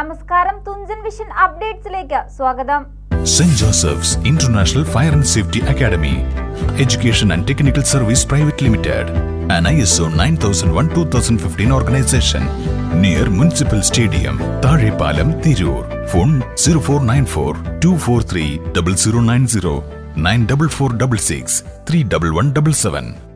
നമസ്കാരം തുഞ്ചൻ വിഷൻ അപ്ഡേറ്റ്സിലേക്ക് സ്വാഗതം St. Joseph's International Fire and Safety Academy, Education and Technical Service Private Limited, an ISO 9001-2015 organization, near Municipal Stadium, Tarepalam, Tirur. Phone 0494 243 0090 94466 31177.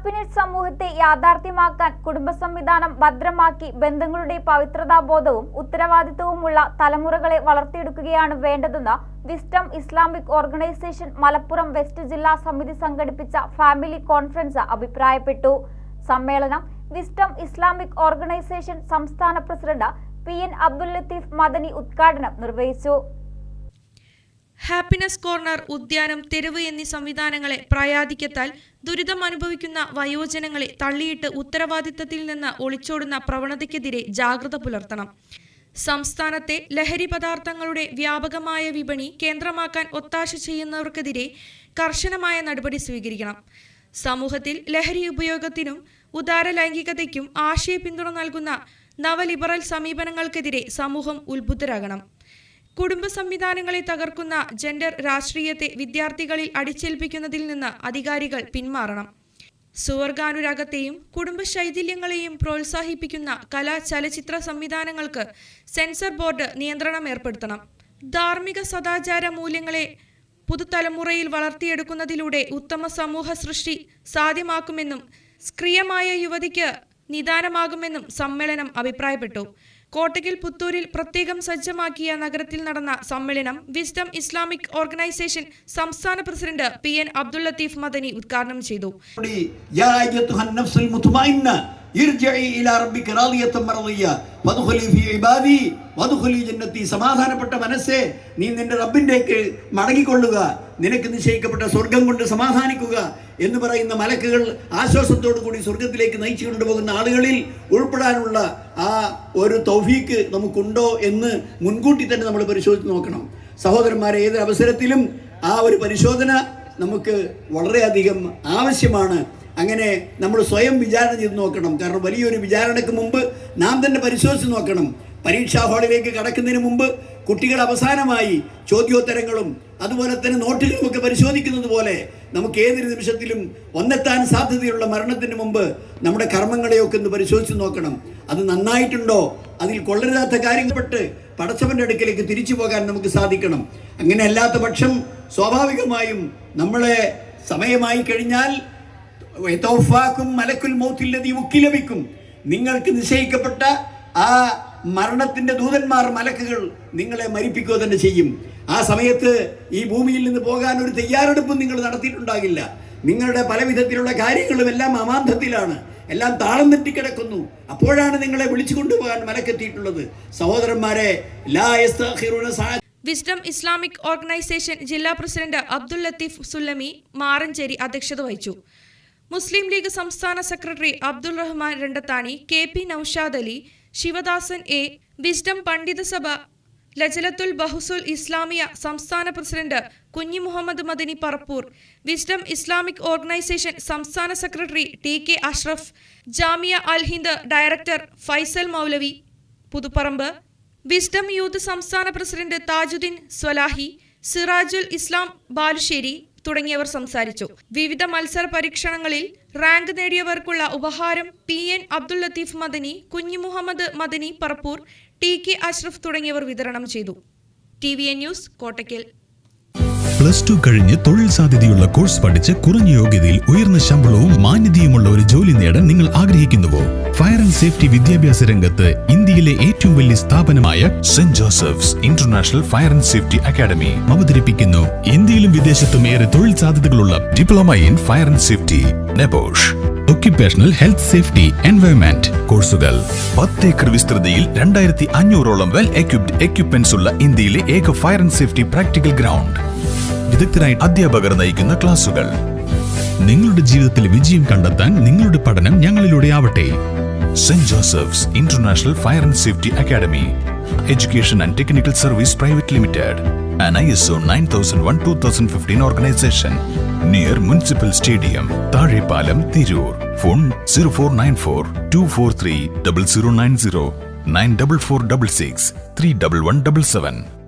Happiness സമൂഹത്തെ യാഥാർത്ഥ്യമാക്കാൻ കുടുംബ സംവിധാനം ഭദ്രമാക്കി ബന്ധങ്ങളുടെ പവിത്രതാബോധവും ഉത്തരവാദിത്വവുമുള്ള തലമുറകളെ വളർത്തിയെടുക്കുകയാണ് വേണ്ടതെന്ന് wisdom Islamic organisation Malappuram west ജില്ലാ സമിതി സംഘടിപ്പിച്ച ഫാമിലി കോൺഫറൻസ് അഭിപ്രായപ്പെട്ടു. സമ്മേളനം വിസ്റ്റം ഇസ്ലാമിക് ഓർഗനൈസേഷൻ സംസ്ഥാന president P N Abdul Latheef Madani ഉദ്ഘാടനം നിർവഹിച്ചു. ഹാപ്പിനെസ് കോർണർ ഉദ്യാനം തെരുവ് എന്നീ സംവിധാനങ്ങളെ പ്രായാധിക്യത്താൽ ദുരിതം അനുഭവിക്കുന്ന വയോജനങ്ങളെ തള്ളിയിട്ട് ഉത്തരവാദിത്തത്തിൽ നിന്ന് ഒളിച്ചോടുന്ന പ്രവണതയ്ക്കെതിരെ ജാഗ്രത പുലർത്തണം. സംസ്ഥാനത്തെ ലഹരി പദാർത്ഥങ്ങളുടെ വ്യാപകമായ വിപണി കേന്ദ്രമാക്കാൻ ഒത്താശ ചെയ്യുന്നവർക്കെതിരെ കർശനമായ നടപടി സ്വീകരിക്കണം. സമൂഹത്തിൽ ലഹരി ഉപയോഗത്തിനും ഉദാര ലൈംഗികതയ്ക്കും ആശയ പിന്തുണ നൽകുന്ന നവലിബറൽ സമീപനങ്ങൾക്കെതിരെ സമൂഹം ഉത്ബുദ്ധരാകണം. കുടുംബ സംവിധാനങ്ങളെ തകർക്കുന്ന ജെൻഡർ രാഷ്ട്രീയത്തെ വിദ്യാർത്ഥികളിൽ അടിച്ചേൽപ്പിക്കുന്നതിൽ നിന്ന് അധികാരികൾ പിന്മാറണം. സുവർഗാനുരാഗത്തെയും കുടുംബ ശൈഥില്യങ്ങളെയും പ്രോത്സാഹിപ്പിക്കുന്ന കലാ ചലച്ചിത്ര സംവിധാനങ്ങൾക്ക് സെൻസർ ബോർഡ് നിയന്ത്രണം ഏർപ്പെടുത്തണം. ധാർമ്മിക സദാചാര മൂല്യങ്ങളെ പുതുതലമുറയിൽ വളർത്തിയെടുക്കുന്നതിലൂടെ ഉത്തമ സമൂഹ സൃഷ്ടി സാധ്യമാക്കുമെന്നും സ്ക്രിയമായ യുവതിക്ക് നിദാനമാകുമെന്നും സമ്മേളനം അഭിപ്രായപ്പെട്ടു. കോട്ടയ്ക്കൽ പുത്തൂരിൽ പ്രത്യേകം സജ്ജമാക്കിയ നഗരത്തിൽ നടന്ന സമ്മേളനം വിസ്ഡം ഇസ്ലാമിക് ഓർഗനൈസേഷൻ സംസ്ഥാന president P N Abdul Latheef Madani ഉദ്ഘാടനം ചെയ്തു. സമാധാനപ്പെട്ട മനസ്സേ നീ നിന്റെ റബ്ബിന്റെക്ക് മടങ്ങിക്കൊള്ളുക. നിനക്ക് നിശ്ചയിക്കപ്പെട്ട സ്വർഗം കൊണ്ട് സമാധാനിക്കുക എന്ന് പറയുന്ന മലക്കുകൾ ആശ്വാസത്തോടു കൂടി സ്വർഗത്തിലേക്ക് നയിച്ചു കൊണ്ടുപോകുന്ന ആളുകളിൽ ഉൾപ്പെടാനുള്ള ആ ഒരു തൗഫീക്ക് നമുക്കുണ്ടോ എന്ന് മുൻകൂട്ടി തന്നെ നമ്മൾ പരിശോധിച്ച് നോക്കണം. സഹോദരന്മാരെ ഏത് അവസരത്തിലും ആ ഒരു പരിശോധന നമുക്ക് വളരെയധികം ആവശ്യമാണ്. അങ്ങനെ നമ്മൾ സ്വയം വിചാരണ ചെയ്ത് നോക്കണം. കാരണം വലിയൊരു വിചാരണയ്ക്ക് മുമ്പ് നാം തന്നെ പരിശോധിച്ച് നോക്കണം. പരീക്ഷാ ഹാളിലേക്ക് കടക്കുന്നതിന് മുമ്പ് കുട്ടികൾ അവസാനമായി ചോദ്യോത്തരങ്ങളും അതുപോലെ തന്നെ നോട്ടുകളും ഒക്കെ പരിശോധിക്കുന്നത് പോലെ നമുക്ക് ഏതൊരു നിമിഷത്തിലും ഒന്നെത്താൻ സാധ്യതയുള്ള മരണത്തിന് മുമ്പ് നമ്മുടെ കർമ്മങ്ങളെയൊക്കെ ഒന്ന് പരിശോധിച്ച് നോക്കണം. അത് നന്നായിട്ടുണ്ടോ? അതിൽ കൊള്ളരുതാത്ത കാര്യങ്ങൾപ്പെട്ട് പടച്ചവന്റെ അടുക്കിലേക്ക് തിരിച്ചു പോകാൻ നമുക്ക് സാധിക്കണം. അങ്ങനെ അല്ലാത്ത പക്ഷം സ്വാഭാവികമായും നമ്മളെ സമയമായി കഴിഞ്ഞാൽ മലക്കുൽ മൗത്തില്ലതി ഉക്കിലപിക്കും നിങ്ങൾക്ക് നിശ്ചയിക്കപ്പെട്ട ആ മരണത്തിന്റെ ദൂതന്മാർ മലക്കുകൾ നിങ്ങളെ മരിപ്പിക്കുക തന്നെ ചെയ്യും. ആ സമയത്ത് ഈ ഭൂമിയിൽ നിന്ന് പോകാൻ ഒരു തയ്യാറെടുപ്പും നിങ്ങൾ നടത്തിയിട്ടുണ്ടാകില്ല. നിങ്ങളുടെ പലവിധത്തിലുള്ള കാര്യങ്ങളും എല്ലാം അമാന്തത്തിലാണ്. എല്ലാം താളം തെറ്റിക്കിടക്കുന്നു. അപ്പോഴാണ് നിങ്ങളെ വിളിച്ചു കൊണ്ടുപോകാൻ മലക്കെത്തിയിട്ടുള്ളത്. സഹോദരന്മാരെ വിസ്ഡം ഇസ്ലാമിക് ഓർഗനൈസേഷൻ ജില്ലാ പ്രസിഡന്റ് അബ്ദുൽ ലത്തീഫ് സുല്ലമി മാറഞ്ചേരി അധ്യക്ഷത വഹിച്ചു. മുസ്ലിം ലീഗ് സംസ്ഥാന secretary Abdul Rahman Randathani K P Noushad Ali Sivadasan A Wisdom പണ്ഡിതസഭ ലജലത്തുൽ ബഹുസുൽ Islamia സംസ്ഥാന president Kunhi Muhammad Madani Parappur Wisdom Islamic Organisation സംസ്ഥാന secretary T K Ashraf Jamia Al Hind director Faisal Maulavi. Puthuparamba Wisdom Youth സംസ്ഥാന president Thajudheen Swalahi Sirajul Islam Balussery തുടങ്ങിയവർ സംസാരിച്ചു. വിവിധ മത്സര പരീക്ഷണങ്ങളിൽ rank നേടിയവർക്കുള്ള ഉപഹാരം P N Abdul Latheef Madani Kunhu Muhammad Madani Parappur T K Ashraf തുടങ്ങിയവർ വിതരണം ചെയ്തു. T V N News Kottakkal plus two കഴിഞ്ഞ് തൊഴിൽ സാധ്യതയുള്ള കോഴ്സ് പഠിച്ച് കുറഞ്ഞ യോഗ്യതയിൽ ഉയർന്ന ശമ്പളവും മാന്യതയുമുള്ള ഒരു ജോലി നേടാൻ നിങ്ങൾ ആഗ്രഹിക്കുന്നുവോ? ഫയർ ആൻഡ് സേഫ്റ്റി വിദ്യാഭ്യാസ രംഗത്ത് ഇന്ത്യയിലെ ഏറ്റവും വലിയ സ്ഥാപനമായ saint Joseph's international fire and safety academy അവതരിപ്പിക്കുന്നു. ഇന്ത്യയിലും വിദേശത്തും ഏറെ തൊഴിൽ സാധ്യതകളുള്ള diploma in fire and safety NEBOSH. Occupational health safety environment കോഴ്സുകൾ. പത്ത് ഏക്കർ വിസ്തൃതിയിൽ രണ്ടായിരത്തി അഞ്ഞൂറോളം വെൽ എക്യുപ്ഡ് എക്യുപ്മെന്റ്സ് ഉള്ള ഇന്ത്യയിലെ ഏക fire and safety practical ground വിദഗ്ധരായ അധ്യാപകർ നയിക്കുന്ന ക്ലാസുകൾ നിങ്ങളുടെ ജീവിതത്തിൽ വിജയം കണ്ടെത്താൻ നിങ്ങളുടെ പഠനം ഞങ്ങളിലൂടെ ആവട്ടെ saint Joseph's international fire and safety academy education and technical service private limited an ISO 9001 2015 organization near Municipal Stadium, Taripalam, Tirur. Phone 0494 243 0090 94466 31177.